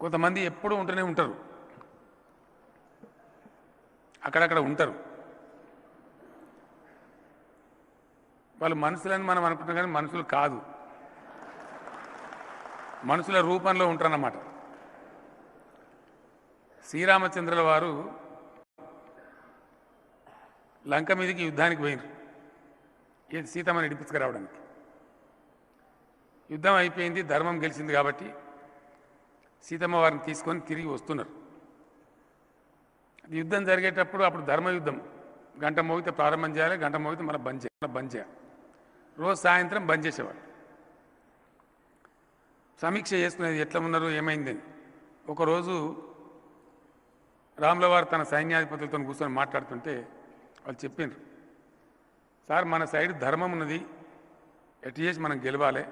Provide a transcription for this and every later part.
కొంతమంది ఎప్పుడూ ఉంటూనే ఉంటారు. అక్కడక్కడ ఉంటారు. వాళ్ళు మనుషులని మనం అనుకుంటాం కానీ మనుషులు కాదు. మనుషుల రూపంలో ఉంటారన్నమాట. శ్రీరామచంద్రుల వారు లంక మీదకి యుద్ధానికి పోయినారు ఏది సీతమ్మని ఇడిపించుకురావడానికి. యుద్ధం అయిపోయింది ధర్మం గెలిచింది కాబట్టి సీతమ్మ వారిని తీసుకొని తిరిగి వస్తున్నారు. యుద్ధం జరిగేటప్పుడు అప్పుడు ధర్మయుద్ధం. గంట మోగితే ప్రారంభం చేయాలి గంట మోగితే మన బంద్ చేయాలి బంద్ చేయాలి. రోజు సాయంత్రం బంద్ చేసేవాడు సమీక్ష చేసుకునేది ఎట్లా ఉన్నారు ఏమైందని ఒకరోజు రాములవారు తన సైన్యాధిపతులతో కూర్చొని మాట్లాడుతుంటే వాళ్ళు చెప్పినారు సార్ మన సైడ్ ధర్మం ఉన్నది ఎటు చేసి మనం గెలవాలి?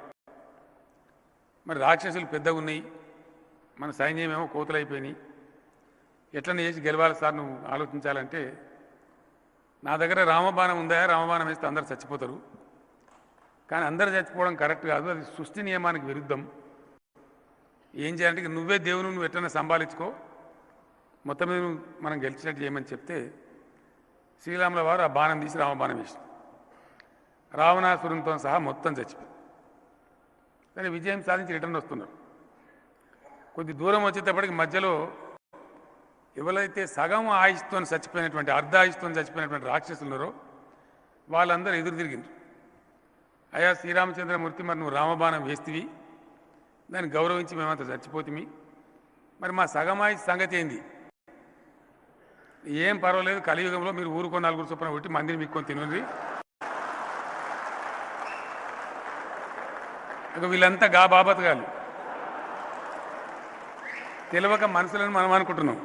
మరి రాక్షసులు పెద్దగా ఉన్నాయి మన సైన్యం ఏమో కోతులైపోయినాయి. ఎట్లనే చేసి గెలవాలి సార్ నువ్వు ఆలోచించాలంటే నా దగ్గర రామబాణం ఉందా? రామబాణం వేస్తే అందరు చచ్చిపోతారు. కానీ అందరు చచ్చిపోవడం కరెక్ట్ కాదు అది సృష్టి నియమానికి విరుద్ధం. ఏం చేయాలంటే నువ్వే దేవుని నువ్వు ఎట్లైనా సంభాలించుకో. మొత్తం మీద నువ్వు మనం గెలిచినట్టు చేయమని చెప్తే శ్రీరాముల వారు ఆ బాణం తీసి రామబాణం వేసి రావణాసురంతో సహా మొత్తం చచ్చిపోయింది కానీ విజయం సాధించి రిటర్న్ వస్తున్నారు. కొద్ది దూరం వచ్చేటప్పటికి మధ్యలో ఎవరైతే సగం ఆయుష్తో చచ్చిపోయినటువంటి అర్ధ ఆయుష్తో చచ్చిపోయినటువంటి రాక్షసులు ఉన్నారో వాళ్ళందరూ ఎదురు తిరిగిండ్రు అయా శ్రీరామచంద్రమూర్తి మరి నువ్వు రామబాణం వేస్తివి. దాన్ని గౌరవించి మేమంతా చచ్చిపోతుంది మరి మా సగమాయి సంగతి ఏంది? ఏం పర్వాలేదు కలియుగంలో మీరు ఊరుకో నలుగురు చొప్పున కొట్టి మందిని మీక్కొని తినండి. ఇక వీళ్ళంతా గా బాబత్ గాలు తెలియక మనుషులను మనం అనుకుంటున్నాం.